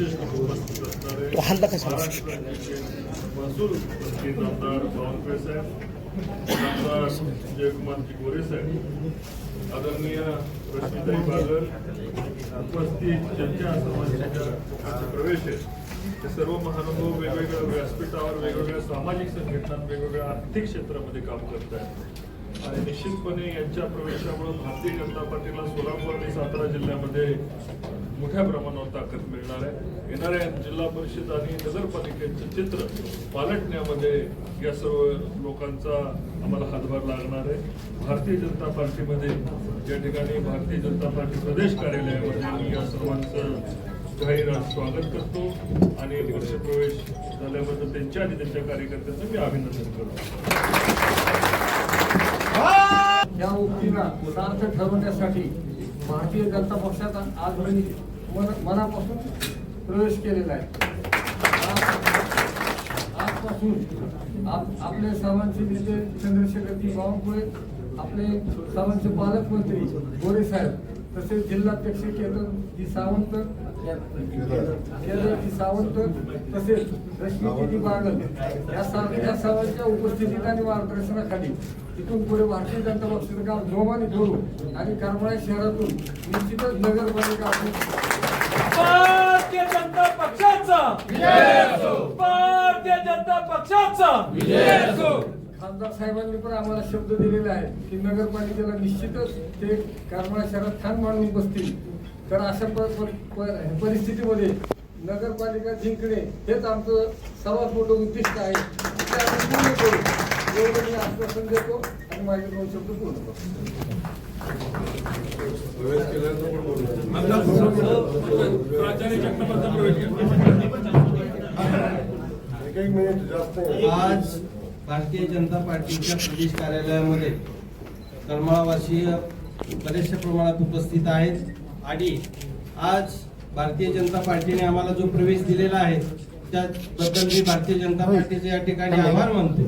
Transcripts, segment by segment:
विशेष उपस्थित असणारे तो हल्ला कशाला? महाराष्ट्र महसूल आमदार बावनकुळे साहेब आमदार जयकुमारजी गोरे साहेब आदरणीय रश्मीताई बागल उपस्थित ज्यांच्या समाजाच्या लोकांचे प्रवेश आहे ते सर्व महानुभव वेगवेगळ्या व्यासपीठावर वेगवेगळ्या सामाजिक संघटनात वेगवेगळ्या आर्थिक क्षेत्रामध्ये काम करत आहेत आणि निश्चितपणे यांच्या प्रवेशामुळे भारतीय जनता पार्टीला सोलापूर आणि सातारा जिल्ह्यामध्ये मोठ्या प्रमाणावर ताकद मिळणार आहे. येणाऱ्या जिल्हा परिषद आणि नगरपालिकेचं चित्र पालटण्यामध्ये या सर्व लोकांचा आम्हाला हातभार लागणार आहे. भारतीय जनता पार्टीमध्ये या ठिकाणी भारतीय जनता पार्टी प्रदेश कार्यालयामध्ये मी या सर्वांचं जाहीर स्वागत करतो आणि पक्षप्रवेश झाल्याबद्दल त्यांच्या आणि त्यांच्या कार्यकर्त्यांचं मी अभिनंदन करतो. या उक्तीला उदार्थ ठरवण्यासाठी भारतीय जनता पक्षात आज मी मनापासून प्रवेश केलेला आहे. आज- आजपासून आप- आपले सामानचे नेते चंद्रशेखरजी बावनकुळे आपले सामानचे पालकमंत्री गोरे साहेब तसेच जिल्हाध्यक्ष केदारजी सावंत केदारजी सावंत तसेच रश्मीजी बागल या सर्व या सर्वांच्या उपस्थितीत आणि मार्गदर्शनाखाली इथून पुढे भारतीय जनता पक्षाचं काम जोमाने करू आणि करमाळा शहरातून निश्चितच नगरपालिका भारतीय जनता पक्षाचा. भारतीय जनता पक्षाचा. खासदार साहेबांनी पण आम्हाला शब्द दिलेला आहे की नगरपालिकेला निश्चितच ते करमाळा शहरात छान मांडून बसतील. तर अशा परिस्थितीमध्ये नगरपालिका जिंकणे हेच आमचं सर्वात मोठं उद्दिष्ट आहे. पूर्ण करू एवढं मी आश्वासन देतो आणि माझे दोन शब्द पूर्ण करतो आज भारतीय जनता पार्टीच्या प्रदेश कार्यालयामध्ये करमाळावासीय बरेचशा प्रमाणात उपस्थित आहेत. आणि आज भारतीय जनता पार्टीने आम्हाला जो प्रवेश दिलेला आहे त्याबद्दल मी भारतीय जनता पार्टीचे या ठिकाणी आभार मानतो.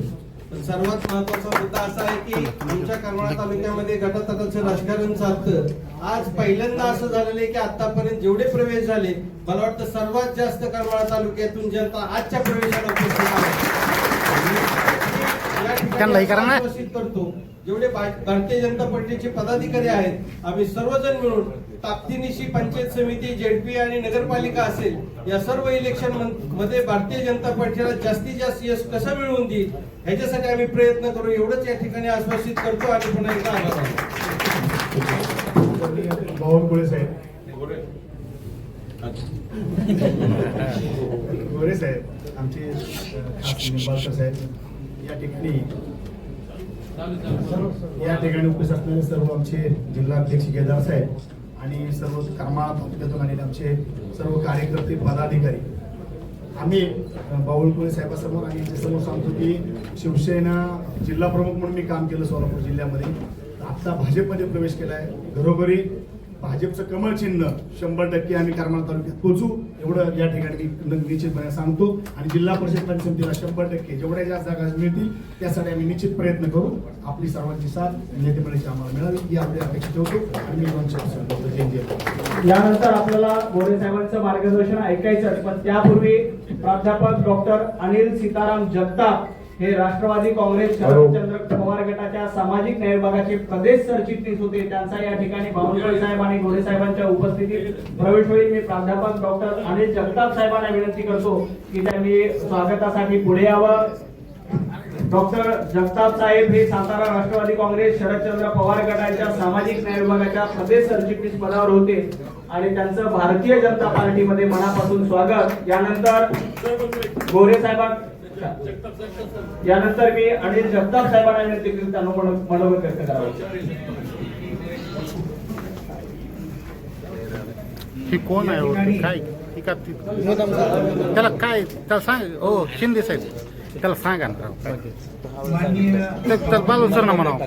सर्वात महत्त्वाचा मुद्दा असा आहे की आमच्या करमाळा तालुक्यामध्ये गटातटाचं राजकारण चालतं. आज पहिल्यांदा असं झालेलं आहे की आतापर्यंत जेवढे प्रवेश झाले मला वाटतं सर्वात जास्त करमाळा तालुक्यातून जनता आजच्या प्रवेशाला उपस्थित आहे. करतो. जेवढे भारतीय जनता पार्टीचे पदाधिकारी आहेत आम्ही सर्वजण मिळून ताकदीनिशी पंचायत समिती जेडपी आणि नगरपालिका असेल या सर्व इलेक्शनमध्ये भारतीय जनता पार्टीला जास्तीत जास्त यश कसं मिळवून देईल? ह्याच्यासाठी आम्ही प्रयत्न करू एवढंच या ठिकाणी आश्वासित करतो आणि पुन्हा एकदा आभार बावनकुळे साहेब. गोरे साहेब आमचे साहेब या ठिकाणी या ठिकाणी उपस्थित असणारे सर्व आमचे जिल्हाध्यक्ष केदार साहेब आणि सर्व तालुक्यातून आलेले आमचे सर्व कार्यकर्ते पदाधिकारी आम्ही अ, बावळकुळे साहेबासमोर आणि समोर सांगतो की शिवसेना जिल्हा प्रमुख म्हणून मी काम केलं सोलापूर जिल्ह्यामध्ये. आता भाजपमध्ये प्रवेश केला आहे घरोघरी भाजपचं कमळ चिन्ह शंभर टक्के आम्ही करमाळा तालुक्यात पोचू. एवढं या ठिकाणी मी निश्चितपणे सांगतो आणि जिल्हा परिषद समितीला शंभर टक्के जेवढ्या जास्त जागा मिळतील त्यासाठी आम्ही निश्चित प्रयत्न करू. आपली सर्वांची साथ नेतेपणाची आम्हाला मिळावी ही आपली अपेक्षा ठेवतो आणि मी दोन शब्द सांगतो यानंतर आपल्याला गोरे साहेबांचं मार्गदर्शन ऐकायचं पण त्यापूर्वी प्राध्यापक डॉक्टर अनिल सीताराम जगताप हे राष्ट्रवादी काँग्रेस शरदचंद्र पवार गटाच्या सामाजिक न्याय विभागाचे प्रदेश सरचिटणीस होते. त्यांचा या ठिकाणी बावनकुळे साहेब आणि गोरे साहेबांच्या उपस्थितीत प्रवेश होईल. मी प्राध्यापक डॉक्टर अनिल जगताप साहेबांना विनंती करतो की त्यांनी स्वागतासाठी पुढे यावं. डॉक्टर जगताप साहेब हे सातारा राष्ट्रवादी काँग्रेस शरदचंद्र पवार गटाच्या सामाजिक न्याय विभागाच्या प्रदेश सरचिटणीस पदावर होते आणि त्यांचं भारतीय जनता पार्टीमध्ये मनापासून स्वागत. यानंतर गोरे साहेबां यानंतर मी अनिल जगताप साहेबांना विनंती करतो त्यांना मनोगत व्यक्त करावं ही कोण आहे? काय? त्याला काय त्याला सांग हो शिंदे साहेब. त्याला सांगा ना बाजू सर ना म्हणावं.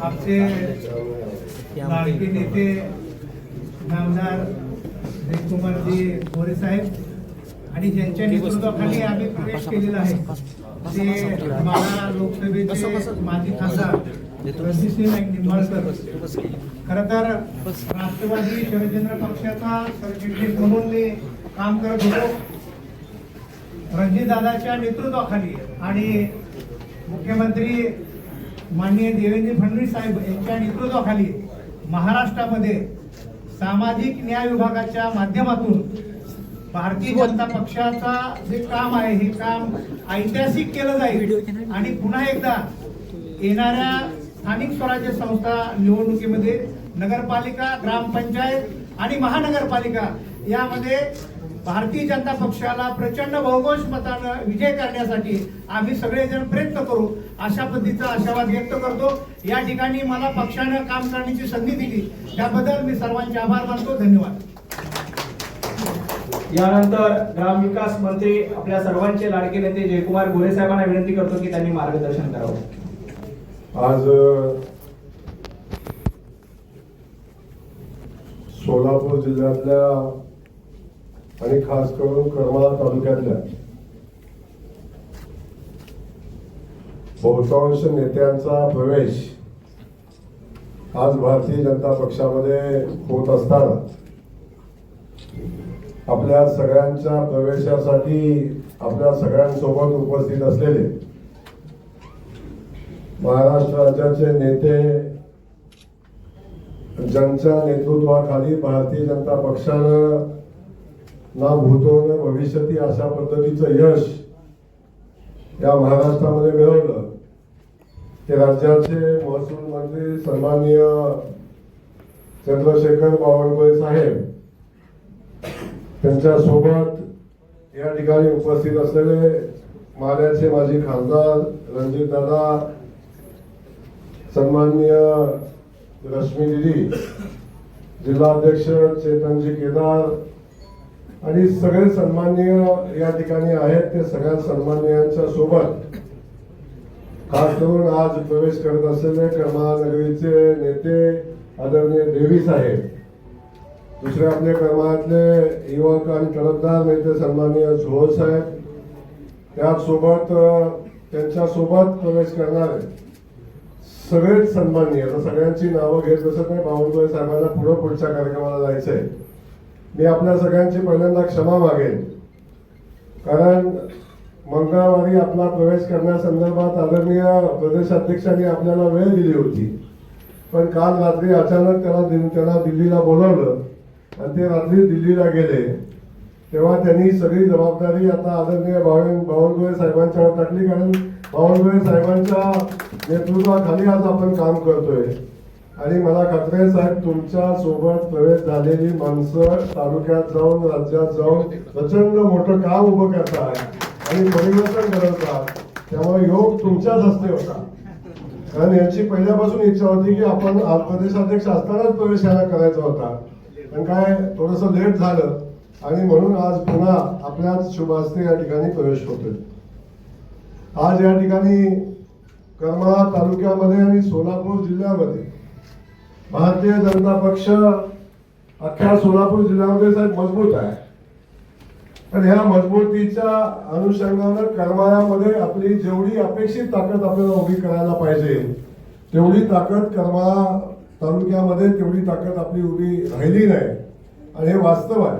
आमचे नेते नामदार जयकुमारजी गोरे साहेब आणि ज्यांच्या नेतृत्वाखाली आम्ही प्रवेश केलेला आहे. ते माळा लोकसभेचे माजी खासदार खर तर राष्ट्रवादी शरदचंद्र पक्षाचा सरचिटणीस म्हणून मी काम करत होतो. रणजितदादाच्या नेतृत्वाखाली आणि मुख्यमंत्री माननीय देवेंद्र फडणवीस साहेब यांच्या नेतृत्वाखाली महाराष्ट्रामध्ये सामाजिक न्याय विभागाच्या माध्यमातून भारतीय जनता पक्षाचा जे काम आहे हे काम ऐतिहासिक केलं जाईल. आणि पुन्हा एकदा येणाऱ्या स्थानिक स्वराज्य संस्था निवडणुकीमध्ये नगरपालिका ग्रामपंचायत आणि महानगरपालिका यामध्ये भारतीय जनता पक्षाला प्रचंड बहुघोष मतानं विजय करण्यासाठी आम्ही सगळेजण प्रयत्न करू अशा पद्धतीचा आशावाद व्यक्त करतो. या ठिकाणी मला पक्षानं काम करण्याची संधी दिली. त्याबद्दल मी सर्वांचे आभार मानतो. धन्यवाद. यानंतर ग्रामविकास मंत्री आपल्या सर्वांचे लाडके नेते जयकुमार गोरे साहेबांना विनंती करतो की त्यांनी मार्गदर्शन करावं. आज सोलापूर जिल्ह्यातल्या आणि खास करून करमाळा तालुक्यातल्या बहुतांश नेत्यांचा प्रवेश आज भारतीय जनता पक्षामध्ये होत असताना आपल्या सगळ्यांच्या प्रवेशासाठी आपल्या सगळ्यांसोबत उपस्थित असलेले महाराष्ट्र राज्याचे नेते ज्यांच्या नेतृत्वाखाली भारतीय जनता पक्षानं ना भूतो न भविष्यती अशा पद्धतीचं यश या महाराष्ट्रामध्ये मिळवलं ते राज्याचे महसूल मंत्री सन्माननीय चंद्रशेखर बावनकुळे साहेब त्यांच्यासोबत या ठिकाणी उपस्थित असलेले माल्याचे माजी खासदार रणजित दादा सन्माननीय रश्मी दिदी जिल्हाध्यक्ष चेतनजी केदार आणि सगळे सन्माननीय या ठिकाणी आहेत ते सगळ्या सन्माननीयांच्या सोबत. खास करून आज प्रवेश करत असलेले कर्मानगरीचे नेते आदरणीय देवी साहेब. दुसरे आपले करमाळ्यातले युवक आणि तडफदार नेते सन्माननीय झोळ साहेब त्यासोबत त्यांच्यासोबत प्रवेश करणारे सगळेच सन्माननीय आता सगळ्यांची नावं घेत बसत नाही बावनकुळे साहेबांना पुढं पुढच्या कार्यक्रमाला जायचंय. मी आपल्या सगळ्यांची पहिल्यांदा क्षमा मागेन. कारण मंगळवारी आपला प्रवेश करण्यासंदर्भात आदरणीय प्रदेशाध्यक्षांनी आपल्याला वेळ दिली होती. पण काल रात्री अचानक त्याला दिल- त्यांना दिल्लीला बोलवलं. आणि ते रात्री दिल्लीला गेले. तेव्हा त्यांनी सगळी जबाबदारी आता आदरणीय भावे बावनकुळे साहेबांच्यावर टाकली कारण बावनकुळे साहेबांच्या नेतृत्वाखाली आज आपण काम करतोय. आणि मला खात्री साहेब तुमच्यासोबत प्रवेश झालेली माणसं तालुक्यात जाऊन राज्यात जाऊन प्रचंड मोठं काम उभं करतात आणि परिवर्तन घडवतात त्यामुळे योग तुमच्याच हस्ते होता. कारण यांची पहिल्यापासून इच्छा होती की आपण प्रदेशाध्यक्ष असतानाच प्रवेश याला करायचा होता. पण काय थोडस लेट झालं आणि म्हणून आज पुन्हा आपल्याच शुभ या ठिकाणी प्रवेश होतोय. आज या ठिकाणी करमाळा तालुक्यामध्ये आणि सोलापूर जिल्ह्यामध्ये भारतीय जनता पक्ष अख्ख्या सोलापूर जिल्ह्यामध्ये साहेब मजबूत आहे. पण ह्या मजबूतीच्या अनुषंगानं करमाळ्यामध्ये आपली जेवढी अपेक्षित ताकद आपल्याला उभी करायला पाहिजे तेवढी ताकद करमाळा तालुक्यामध्ये तेवढी ताकद आपली उभी राहिली नाही. आणि हे वास्तव आहे.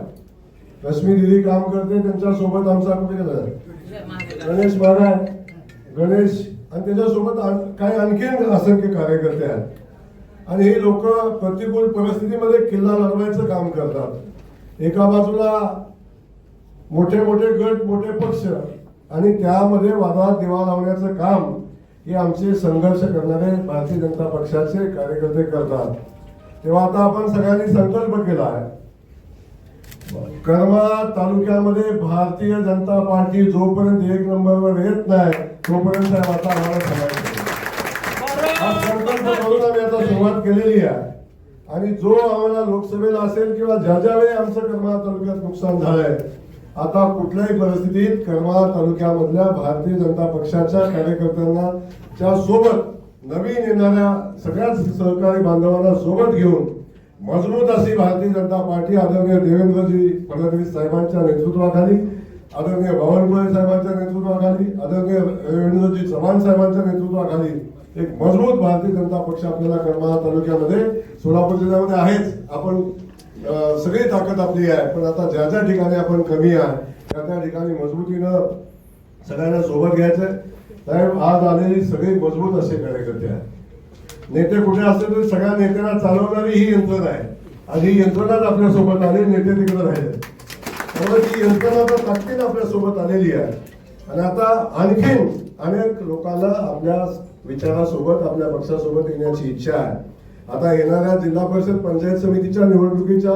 रश्मी दिदी काम करते त्यांच्यासोबत आमचा कुठे गेला? गणेश महाराज गणेश आणि त्याच्यासोबत आण- काही आणखीन असंख्य कार्यकर्ते आहेत. आणि हे लोक प्रतिकूल परिस्थितीमध्ये किल्ला लढवायचं काम करतात. एका बाजूला मोठे मोठे गट मोठे पक्ष आणि त्यामध्ये वादात दिवा लावण्याचं काम हे आमचे संघर्ष करणारे भारतीय जनता पक्षाचे कार्यकर्ते करतात. तेव्हा आता आपण सगळ्यांनी संकल्प केला आहे. करमाळा तालुक्यामध्ये भारतीय जनता पार्टी जोपर्यंत एक नंबरवर येत नाही तोपर्यंत आता आम्हाला सांगायचं हा संकल्प करून आम्ही आता सुरुवात केलेली आहे. आणि जो आम्हाला लोकसभेला असेल किंवा ज्या ज्या वेळी आमचं करमाळा तालुक्यात नुकसान झालंय आता कुठल्याही परिस्थितीत करमाळा तालुक्यामधल्या भारतीय जनता पक्षाच्या कार्यकर्त्यांना च्या सोबत नवीन येणाऱ्या सगळ्याच सहकारी बांधवांना सोबत घेऊन मजबूत अशी भारतीय जनता पार्टी आदरणीय देवेंद्रजी फडणवीस साहेबांच्या नेतृत्वाखाली आदरणीय बावनकुळे साहेबांच्या नेतृत्वाखाली आदरणीय रवींद्रजी चव्हाण साहेबांच्या नेतृत्वाखाली एक मजबूत भारतीय जनता पक्ष आपल्याला करमाळा तालुक्यामध्ये सोलापूर जिल्ह्यामध्ये आहेच. आपण सगळी ताकद आपली आहे पण आता ज्या ज्या ठिकाणी आपण कमी आहे त्या त्या ठिकाणी मजबूतीनं सगळ्यांना सोबत घ्यायचं साहेब आज आलेली सगळी मजबूत असे कार्यकर्ते आहेत. नेते कुठे असले तरी सगळ्या नेत्यांना चालवणारी ही यंत्रणा आहे. आणि ही यंत्रणाच आपल्यासोबत आली नेते तिकडे राहिले. त्यामुळे ती यंत्रणा तर ताकदीनं आपल्यासोबत आलेली आहे. आणि आता आणखीन अनेक लोकांना आपल्या विचारासोबत आपल्या पक्षासोबत येण्याची इच्छा आहे. आता येणाऱ्या जिल्हा परिषद पंचायत समितीच्या निवडणुकीच्या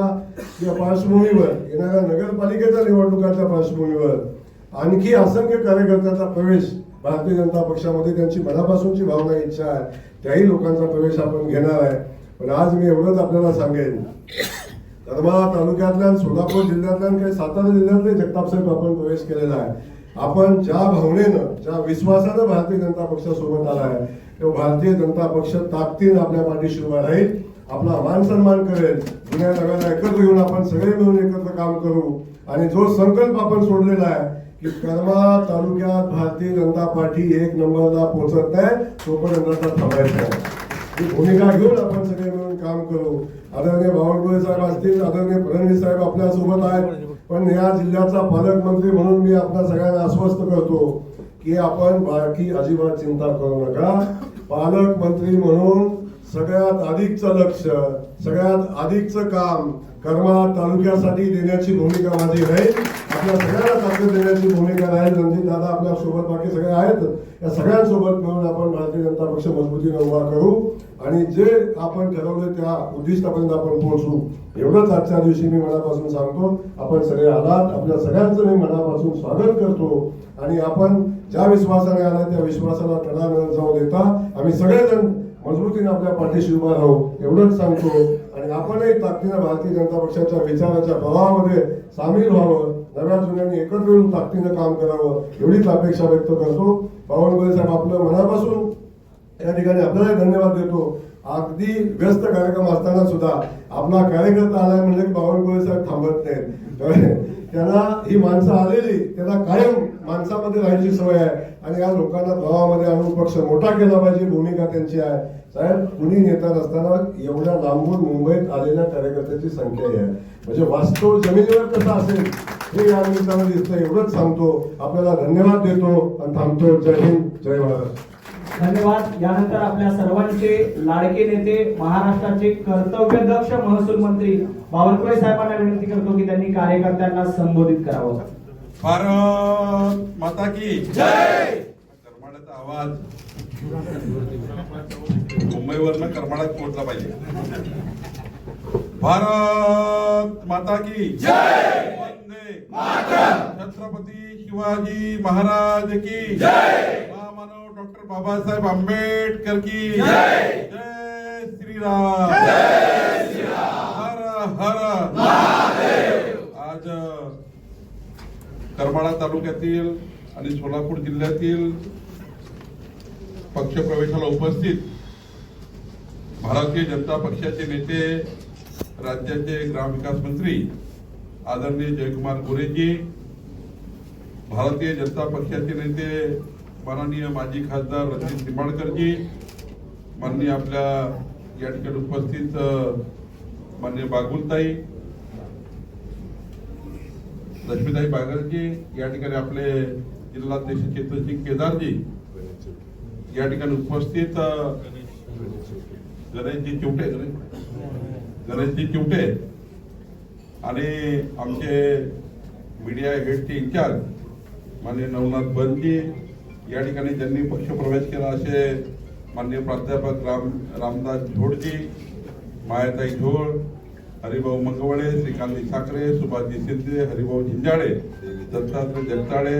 या पार्श्वभूमीवर येणाऱ्या नगरपालिकेच्या निवडणुकाच्या पार्श्वभूमीवर आणखी असंख्य कार्यकर्त्यांचा प्रवेश भारतीय जनता पक्षामध्ये त्यांची मनापासूनची भावना इच्छा आहे. त्याही लोकांचा प्रवेश आपण घेणार आहे. पण आज मी एवढंच आपल्याला सांगेन. करमाळा तालुक्यातल्या सोलापूर जिल्ह्यातल्या आणि काही सातारा जिल्ह्यातले जगताप साहेब आपण प्रवेश केलेला आहे. आपण ज्या भावनेनं ज्या विश्वासानं भारतीय जनता पक्षासोबत आला आहे तो भारतीय जनता पक्ष ताकदीनं आपल्या पाठीशी उभा राहील आपला मान सन्मान करेल. जुन्या नव्याला एकत्र येऊन आपण सगळे मिळून एकत्र काम करू. आणि जो संकल्प आपण सोडलेला आहे की कर्मा तालुक्यात भारतीय जनता पार्टी एक नंबरला पोहोचत नाही तोपर्यंत थांबायचा आहे ही भूमिका घेऊन आपण सगळे मिळून काम करू. आदरणीय बावनकुळे साहेब असतील आदरणीय फडणवीस साहेब आपल्यासोबत आहेत. पण या जिल्ह्याचा पालकमंत्री म्हणून मी आपल्या सगळ्यांना आश्वस्त करतो की आपण बाकी अजिबात चिंता करू नका. पालकमंत्री म्हणून सगळ्यात अधिकचं लक्ष सगळ्यात अधिकचं काम कर्मा तालुक्यासाठी देण्याची भूमिका माझी आहे. आपल्या सगळ्यांना ताकद देण्याची भूमिका आहे. रणजित दादा आपल्यासोबत बाकी सगळे आहेत. या सगळ्यांसोबत मिळून आपण भारतीय जनता पक्ष मजबूतीने उभा करू आणि जे आपण ठरवलं त्या उद्दिष्टापर्यंत आपण पोहोचू. एवढंच आजच्या दिवशी मी मनापासून सांगतो. आपण सगळे आलात. आपल्या सगळ्यांचं मी मनापासून स्वागत करतो. आणि आपण ज्या विश्वासाने आला त्या विश्वासाला तडा न जाऊ देता. आम्ही सगळेजण मजबूतीने आपल्या पाठीशी उभा राहू एवढंच सांगतो. आणि आपणही ताकदीनं भारतीय जनता पक्षाच्या विचाराच्या प्रवाहामध्ये सामील व्हावं. नव्या जुन्यांनी एकत्र येऊन ताकदीनं काम करावं एवढीच अपेक्षा व्यक्त करतो. बावनकुळे साहेब आपलं मनापासून या ठिकाणी आपल्याला धन्यवाद देतो. अगदी व्यस्त कार्यक्रम असताना सुद्धा आपला कार्यकर्ता आलाय म्हणजे की बावनकुळे साहेब थांबत नाहीत. त्यांना ही माणसं आलेली त्यांना कायम माणसामध्ये राहायची सवय आहे. आणि या लोकांना भावामध्ये आणून पक्ष मोठा केला पाहिजे भूमिका त्यांची आहे. साहेब कुणी नेता नसताना एवढ्या लांबून मुंबईत आलेल्या कार्यकर्त्याची संख्या आहे. म्हणजे वास्तव जमिनीवर कसं असेल हे या निमित्तानं दिसतं एवढंच सांगतो. आपल्याला धन्यवाद देतो आणि थांबतो. जय हिंद जय महाराष्ट्र धन्यवाद. यानंतर आपल्या सर्वांचे लाडके नेते महाराष्ट्राचे कर्तव्य दक्ष महसूल मंत्री बावनकुळे साहेबांना विनंती करतो की त्यांनी कार्यकर्त्यांना संबोधित करावं. भारत माता की जय! करमाळ्याचा आवाज. मुंबईवरनं करमाडात पोहोचला पाहिजे. भारत माता की जय! छत्रपती शिवाजी महाराज की जय! महामानव डॉक्टर बाबासाहेब आंबेडकर की जय! जय श्रीराम. जय श्रीराम. हर हर आज करमाळा तालुक्यातील आणि सोलापूर जिल्ह्यातील पक्षप्रवेशाला उपस्थित भारतीय जनता पक्षाचे नेते राज्याचे ग्रामविकास मंत्री आदरणीय जयकुमार गोरेजी भारतीय जनता पक्षाचे नेते माननीय माजी खासदार रणजित निंबाळकरजी माननीय आपल्या या ठिकाणी उपस्थित माननीय बागुलताई लक्ष्मीताई बागरजी या ठिकाणी आपले जिल्हाध्यक्ष चेतनजी केदारजी या ठिकाणी उपस्थित गणेशजी चिवटे गणेशजी चिवटे आणि आमचे मीडिया हेडचे इन्चार्ज माननीय नवनाथ बनजी या ठिकाणी ज्यांनी पक्षप्रवेश केला असे माननीय प्राध्यापक राम रामदास झोडजी मायाताई झोड हरिभाऊ मंगवळे श्रीकांत साखरे सुभाषजी शिंदे हरिभाऊ झिंजाळे दत्तात्रय जगताळे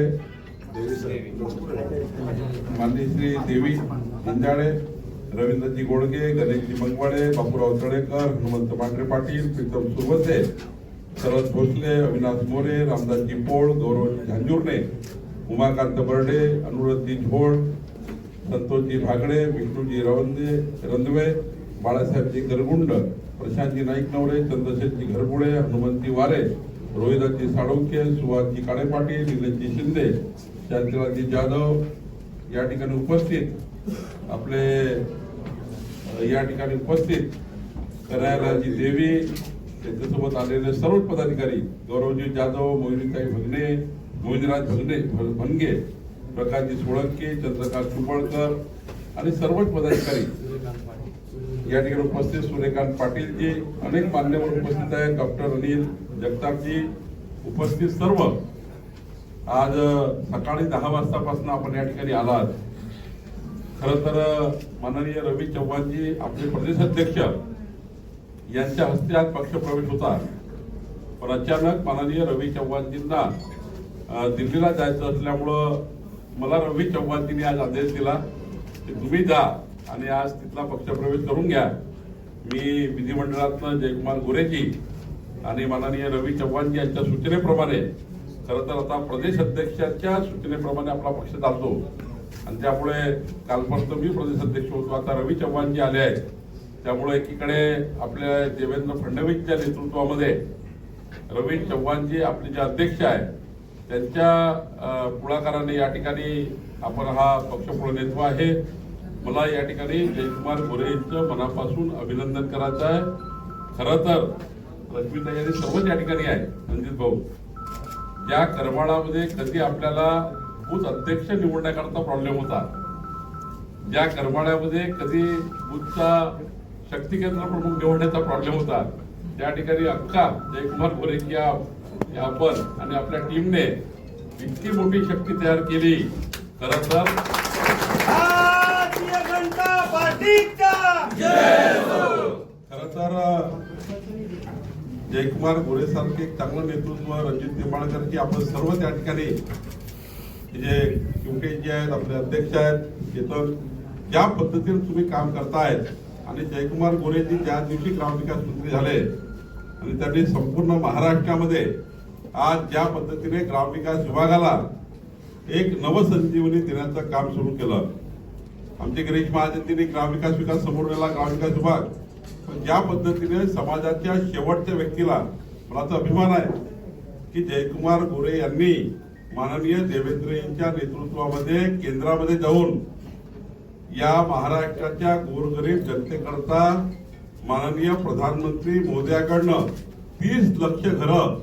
माननी श्री देवी झिंजाळे रवींद्रजी गोडगे गणेशजी मंगवाळे बापूराव तळेकर हनुमंत मांढरे पाटील प्रीतम सुरवसे शरद भोसले अविनाश मोरे रामदासजी पोळ गौरव झांजुर्णे उमाकांत बर्डे अनुरजी झोड संतोषजी भागडे विष्णूजी रवंदे रंदवे बाळासाहेबजी गरगुंड प्रशांतजी नाईक नवरे चंद्रशेठजी घरबुडे हनुमंती वारे रोहिदासजी साळुंके सुहासजी काळे पाटील शिंदे शांतीलालजी जाधव या ठिकाणी उपस्थित. आपले या ठिकाणी उपस्थित करायलाजी देवी त्यांच्यासोबत आलेले सर्व पदाधिकारी गौरवजी जाधव मोहिनीताई भगणे मोहिनीराज भगणे भनगे प्रकाशजी सोळंके चंद्रकांत चिंबळकर आणि सर्वच पदाधिकारी या ठिकाणी उपस्थित सूर्यकांत पाटीलजी अनेक मान्यवर उपस्थित आहेत. डॉक्टर अनिल जगतापजी उपस्थित सर्व. आज सकाळी दहा वाजतापासून आपण या ठिकाणी आलात. खर तर माननीय रवी चव्हाणजी आपले प्रदेश अध्यक्ष यांच्या हस्ते आज पक्षप्रवेश होता. पण अचानक माननीय रवी चव्हाणजींना दिल्लीला जायचं असल्यामुळं मला रवी चव्हाणजींनी आज आदेश दिला की तुम्ही जा. आणि आज तिथला पक्षप्रवेश करून घ्या. मी विधिमंडळातनं जयकुमार गोरेजी आणि माननीय रवी चव्हाणजी यांच्या सूचनेप्रमाणे खरं तर आता प्रदेश अध्यक्षाच्या सूचनेप्रमाणे आपला पक्ष चालतो. आणि त्यामुळे कालपासून मी प्रदेश अध्यक्ष होतो. आता रवी चव्हाणजी आले आहेत त्यामुळे एकीकडे आपल्या देवेंद्र फडणवीसच्या नेतृत्वामध्ये रवी चव्हाणजी आपले जे अध्यक्ष आहेत त्यांच्या पुढाकाराने या ठिकाणी आपण हा पक्ष पुढे नेतो आहे. मला या ठिकाणी जयकुमार गोरे यांचं मनापासून अभिनंदन करायचं आहे. खरं तर रश्मिताई आणि सर्वच या ठिकाणी आहे रणजित भाऊ. ज्या करमाळामध्ये कधी आपल्याला बूथ अध्यक्ष निवडण्याकरता प्रॉब्लेम होता? ज्या करमाळ्यामध्ये कधी बूथचा शक्ती केंद्र प्रमुख निवडण्याचा प्रॉब्लेम होता? त्या ठिकाणी अक्का जयकुमार गोरे या आपण आणि आपल्या टीमने इतकी मोठी शक्ती तयार केली. खरं तर खरं तर जयकुमार गोरे सारखे एक चांगलं नेतृत्व रणजित निंबाळकरची आपण सर्व त्या ठिकाणी जे क्युके जे आहेत आपले अध्यक्ष आहेत चेतन ज्या पद्धतीने तुम्ही काम करतायत आणि जयकुमार गोरेजी ज्या दिवशी ग्रामविकास मंत्री झाले आणि त्यांनी संपूर्ण महाराष्ट्रामध्ये आज ज्या पद्धतीने ग्रामविकास विभागाला एक नवसंजीवनी देण्याचं काम सुरू केलं आमचे गिरीश महाजनतीने ग्रामविकास विकास समोर नेला ग्रामविकास विभाग. पण ज्या पद्धतीने समाजाच्या शेवटच्या व्यक्तीला मला अभिमान आहे की जयकुमार गोरे यांनी माननीय देवेंद्र यांच्या नेतृत्वामध्ये केंद्रामध्ये जाऊन या महाराष्ट्राच्या गोरगरीब जनतेकरता माननीय प्रधानमंत्री मोदीकडनं तीस लक्ष घरं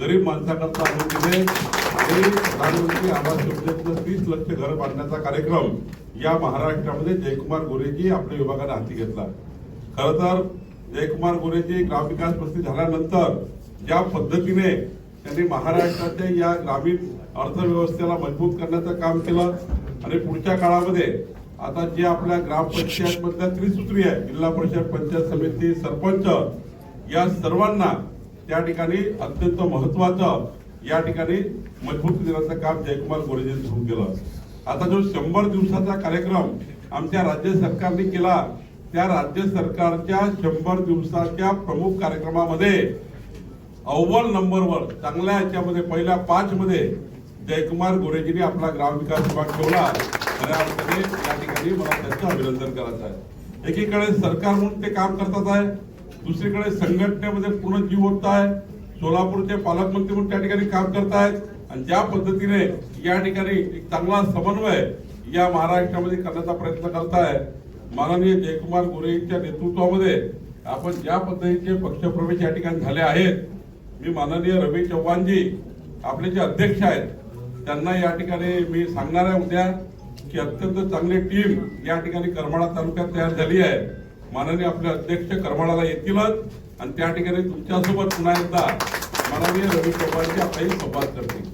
गरीब माणसाकरता आणून दिले आणि प्रधानमंत्री आवास योजनेतनं तीस लक्ष घरं बांधण्याचा कार्यक्रम या महाराष्ट्रामध्ये जयकुमार गोरेजी आपल्या विभागाने हाती घेतला. खर तर जयकुमार गोरेजी ग्रामविकास मंत्री झाल्यानंतर ज्या पद्धतीने त्यांनी महाराष्ट्राच्या या ग्रामीण अर्थव्यवस्थेला मजबूत करण्याचं काम केलं आणि पुढच्या काळामध्ये आता जे आपल्या ग्रामपंचायत मधल्या त्रिसूत्री आहे जिल्हा परिषद पंचायत समिती सरपंच या सर्वांना त्या ठिकाणी अत्यंत महत्वाचं या ठिकाणी मजबूत देण्याचं काम जयकुमार गोरेजींनी सुरू केलं. आता जो शंभर दिवसाचा कार्यक्रम आमच्या राज्य सरकारने केला त्या राज्य सरकारच्या शंभर दिवसाच्या प्रमुख कार्यक्रमामध्ये अव्वल नंबरवर चांगल्या याच्यामध्ये पहिल्या पाच मध्ये जयकुमार गोरेजीने आपला ग्रामविकास विभाग ठेवला. खऱ्या अर्थाने या ठिकाणी मला त्यांचं अभिनंदन करायचं आहे. एकीकडे सरकार म्हणून ते काम करतात आहे दुसरीकडे संघटनेमध्ये पूर्ण जीव होत आहे सोलापूरचे पालकमंत्री म्हणून त्या ठिकाणी काम करतायत आणि ज्या पद्धतीने या ठिकाणी एक चांगला समन्वय या महाराष्ट्रामध्ये करण्याचा प्रयत्न करताय माननीय जयकुमार गोरे यांच्या नेतृत्वामध्ये आपण ज्या पद्धतीचे पक्षप्रवेश या ठिकाणी झाले आहेत मी माननीय रवी चव्हाणजी आपले जे अध्यक्ष आहेत त्यांना या ठिकाणी मी सांगणार आहे उद्या की अत्यंत चांगली टीम या ठिकाणी करमाळा तालुक्यात तयार झाली आहे. माननीय आपले अध्यक्ष करमाळाला येतीलच आणि त्या ठिकाणी तुमच्यासोबत पुन्हा एकदा माननीय रवी चव्हाणजी आपलाही संवाद करतील.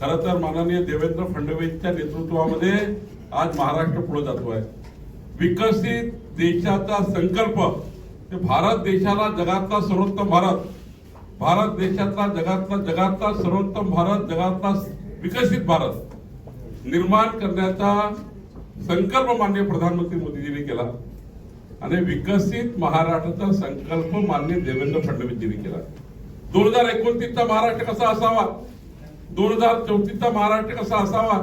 खरं तर माननीय देवेंद्र फडणवीसच्या नेतृत्वामध्ये आज महाराष्ट्र पुढे जातो आहे विकसित देशाचा संकल्प ते भारत देशाला जगातला सर्वोत्तम भारत भारत देशातला जगातला जगातला सर्वोत्तम भारत जगातला विकसित भारत निर्माण करण्याचा संकल्प माननीय प्रधानमंत्री मोदीजींनी केला आणि विकसित महाराष्ट्राचा संकल्प माननीय देवेंद्र फडणवीसजींनी केला. दोन हजार एकोणतीसचा महाराष्ट्र कसा असावा? दोन हजार चौतीसचा महाराष्ट्र कसा असावा?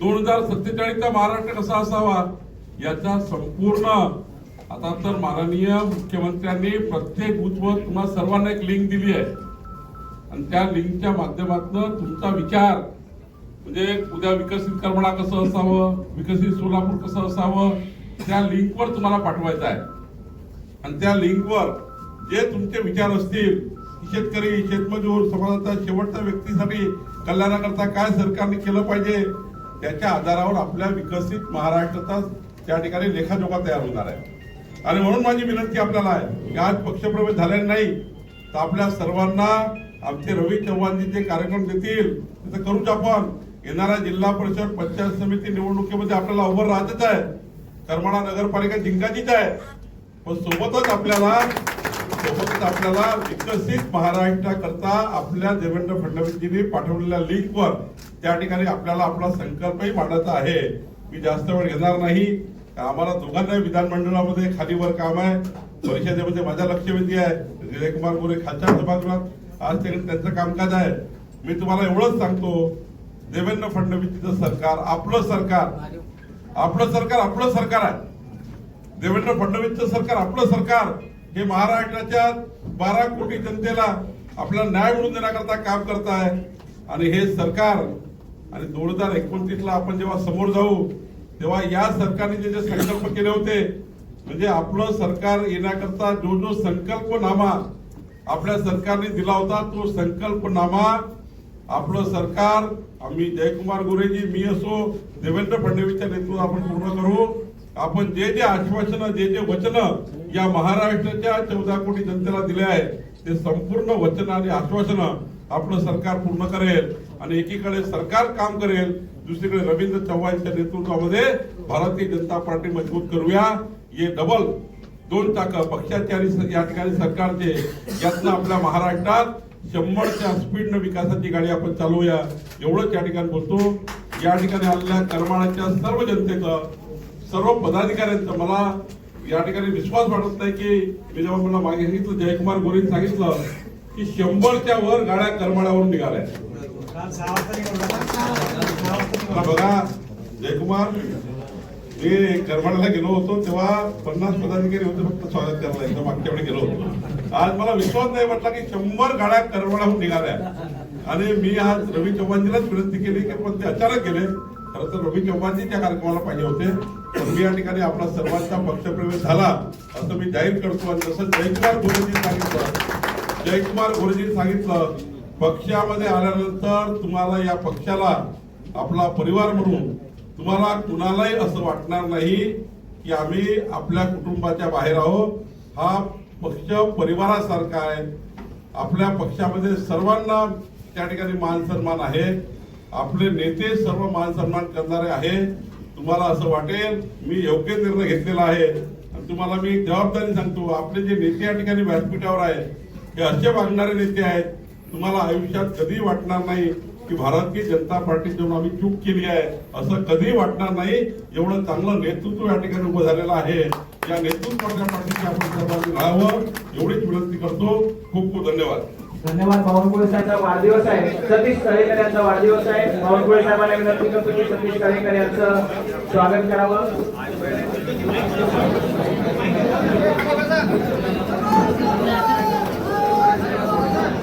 दोन हजार सत्तेचाळीसचा महाराष्ट्र कसा असावा? याचा संपूर्ण आता तर माननीय मुख्यमंत्र्यांनी प्रत्येक बूथवर तुम्हा सर्वांना एक लिंक दिली आहे. आणि त्या लिंकच्या माध्यमातून तुमचा विचार म्हणजे उद्या विकसित करमणा कसं असावं विकसित सोलापूर कसं असावं त्या लिंकवर तुम्हाला पाठवायचं आहे. आणि त्या लिंकवर जे तुमचे विचार असतील शेतकरी शेतमजूर समाजाचा शेवटच्या व्यक्तीसाठी कल्याणाकरता काय सरकारने केलं पाहिजे त्याच्या आधारावर आपल्या विकसित महाराष्ट्राचा त्या ठिकाणी लेखाजोखा तयार होणार आहे. आणि म्हणून माझी विनंती आपल्याला आहे की आज पक्षप्रवेश झालेला नाही तर आपल्या सर्वांना आमचे रवी चव्हाणजी जे कार्यक्रम देतील ते करूच आपण. येणाऱ्या जिल्हा परिषद पंचायत समिती निवडणुकीमध्ये आपल्याला उभं राहतच आहे. करमाळा नगरपालिका जिंकायचीच आहे. पण सोबतच आपल्याला सोबतच आपल्याला विकसित महाराष्ट्राकरता आपल्या देवेंद्र फडणवीसजींनी पाठवलेल्या लिंकवर त्या ठिकाणी आपल्याला आपला संकल्पही मांडायचा आहे. मी जास्त वेळ घेणार नाही. आम्हाला दोघांनाही विधानमंडळामध्ये खालीवर काम आहे. परिषदेमध्ये माझ्या लक्षवेधी आहे. विजयकुमार गोरे खालच्या सभागृहात. आज ते- त्यांचं कामकाज आहे. मी तुम्हाला एवढंच सांगतो. देवेंद्र फडणवीसचं सरकार आपलं सरकार. आपलं सरकार आपलं सरकार आहे. देवेंद्र फडणवीसचं सरकार आपलं सरकार. हे महाराष्ट्राच्या बारा कोटी जनतेला आपला न्याय मिळवून देण्याकरता काम करत आहे आणि हे सरकार आणि दोन हजार एकोणतीसला आपण जेव्हा समोर जाऊ तेव्हा या सरकारने जे जे संकल्प केले होते म्हणजे आपलं सरकार येण्याकरता जो जो संकल्पनामा आपल्या सरकारने दिला होता तो संकल्पनामा आपलं सरकार आम्ही जयकुमार गोरेजी मी असो देवेंद्र फडणवीसच्या नेतृत्वात आपण पूर्ण करू. आपण जे जे आश्वासनं जे जे वचन या महाराष्ट्राच्या चौदा कोटी जनतेला दिले आहे ते संपूर्ण वचन आणि आश्वासन आपलं सरकार पूर्ण करेल आणि एकीकडे सरकार काम करेल दुसरीकडे रवींद्र चव्हाणच्या नेतृत्वामध्ये भारतीय जनता पार्टी मजबूत करूया. हे डबल दोन चाक पक्षाचे आणि या ठिकाणी सरकारचे यातनं आपल्या महाराष्ट्रात शंभरच्या स्पीडनं विकासाची गाडी आपण चालवूया. एवढंच या ठिकाणी बोलतो. या ठिकाणी आलेल्या करमाळाच्या सर्व जनतेचं सर्व पदाधिकाऱ्यांचा मला या ठिकाणी विश्वास वाटत नाही की मी जेव्हा मला मागे सांगितलं जयकुमार गोरेंनी सांगितलं की शंभरच्या वर गाड्या करमाळ्यावरून निघाल्या. बघा जयकुमार मी करमाळ्याला गेलो होतो तेव्हा पन्नास पदाधिकारी होते फक्त स्वागत करायला एकदा मागच्या वेळी गेलो होतो. आज मला विश्वास नाही वाटला की शंभर गाड्या करमाळ्याहून निघाल्या. आणि मी आज रवी चव्हाणजीलाच विनंती केली की पण ते अचानक गेले. खरं तर रवी चव्हाणजी त्या कार्यक्रमाला पाहिजे होते. पण मी या ठिकाणी आपला सर्वांचा पक्षप्रवेश झाला असं मी जाहीर करतो आणि जसं जयकुमार गोरेजी सांगितलं. जयकुमार गोरेजी सांगितलं पक्षामध्ये आल्यानंतर तुम्हाला या पक्षाला आपला परिवार म्हणून तुम्हाला कुणालाही असं वाटणार नाही की आम्ही आपल्या कुटुंबाच्या बाहेर आहोत. हा पक्ष परिवारासारखा आहे. आपल्या पक्षामध्ये सर्वांना त्या ठिकाणी मान सन्मान आहे. आपले नेते सर्व मान सन्मान करणारे आहे. तुम्हाला असं वाटेल मी योग्य निर्णय घेतलेला आहे. आणि तुम्हाला मी जबाबदारी सांगतो आपले जे नेते या ठिकाणी व्यासपीठावर आहे हे असे वागणारे नेते आहेत तुम्हाला आयुष्यात कधी वाटणार नाही की भारतीय जनता पार्टी जेव्हा आम्ही चूक केली आहे. असं कधी वाटणार नाही एवढं चांगलं नेतृत्व या ठिकाणी उभं झालेलं आहे. या नेतृत्वाच्या पार्टीच्या आपण सर्वांनी राहावं. करतो. खूप खूप धन्यवाद. धन्यवाद बावनकुळे साहेबांचा वाढदिवस आहे. सतीश कळेकर यांचा वाढदिवस आहे. बावनकुळे साहेबांना विनंती करतो की सतीश कळेकर यांचं स्वागत करावं.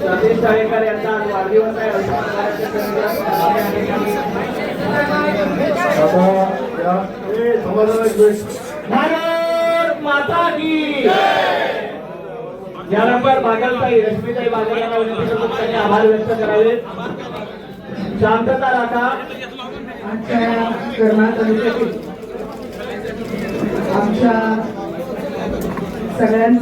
सतीश कळेकर यांचा आज वाढदिवस आहे. भारत माता की यानंतर बागलताई रश्मीताई बागल यांना विनंती करतो त्यांनी आभार व्यक्त करावे. शांतता राखा. आमच्या करमाळ तालुक्यातील आमच्या सगळ्यांना